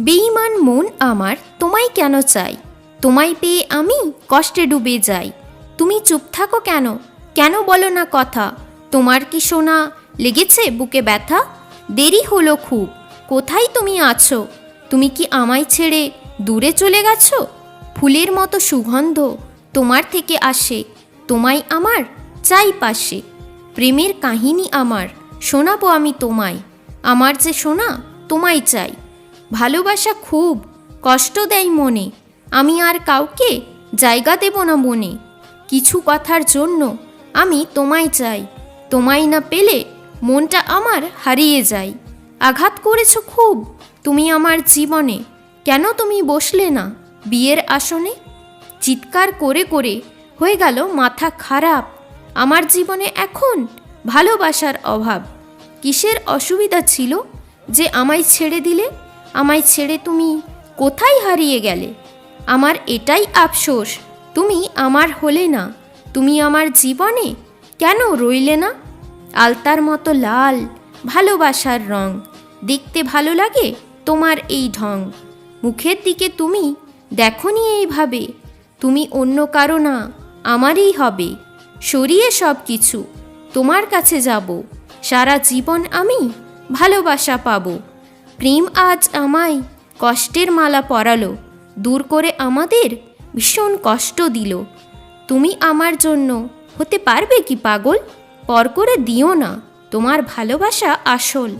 বেঈমান মন আমার তোমায় কেন চাই? তোমায় পেয়ে আমি কষ্টে ডুবে যাই। তুমি চুপ থাকো কেন? কেন বলো না কথা? তোমার কি শোনা লেগেছে বুকে ব্যথা? দেরি হলো খুব। কোথায় তুমি আছো? তুমি কি আমায় ছেড়ে দূরে চলে গেছো? ফুলের মতো সুগন্ধ তোমার থেকে আসে, তোমায় আমার চাই পাশে প্রেমের কাহিনী আমার, শোনাবো আমি তোমায়। আমার যে শোনা তোমায় চাই। ভালোবাসা খুব, কষ্ট দেয় মনে। আমি আর কাউকে জায়গা দেব না মনে। কিছু কথার জন্য আমি তোমায় চাই। তোমায় না পেলে মনটা আমার হারিয়ে যায়। আঘাত করেছ খুব, তুমি আমার জীবনে। কেন তুমি বসলে না বিয়ের আসনে? চিৎকার করে করে হয়ে গেল মাথা খারাপ। আমার জীবনে এখন ভালোবাসার অভাব। কিসের অসুবিধা ছিল যে আমায় ছেড়ে দিলে? আমায় ছেড়ে তুমি কোথায় হারিয়ে গেলে? আমার এটাই আফসোস। তুমি আমার হলে না। তুমি আমার জীবনে কেন রইলে না? আলতার মতো লাল, ভালোবাসার রং। দেখতে ভালো লাগে তোমার এই ঢং। মুখের দিকে তুমি দেখনি এইভাবে। তুমি অন্য কারও না, আমারই হবে। সরিয়ে সব কিছু তোমার কাছে যাব। সারা জীবন আমি ভালোবাসা পাবো। প্রেম আজ আমায় কষ্টের মালা পরালো, দূর করে আমাদের ভীষণ কষ্ট দিল। তুমি আমার জন্য হতে পারবে কি পাগল? পর করে দিও না, তোমার ভালোবাসা আসল।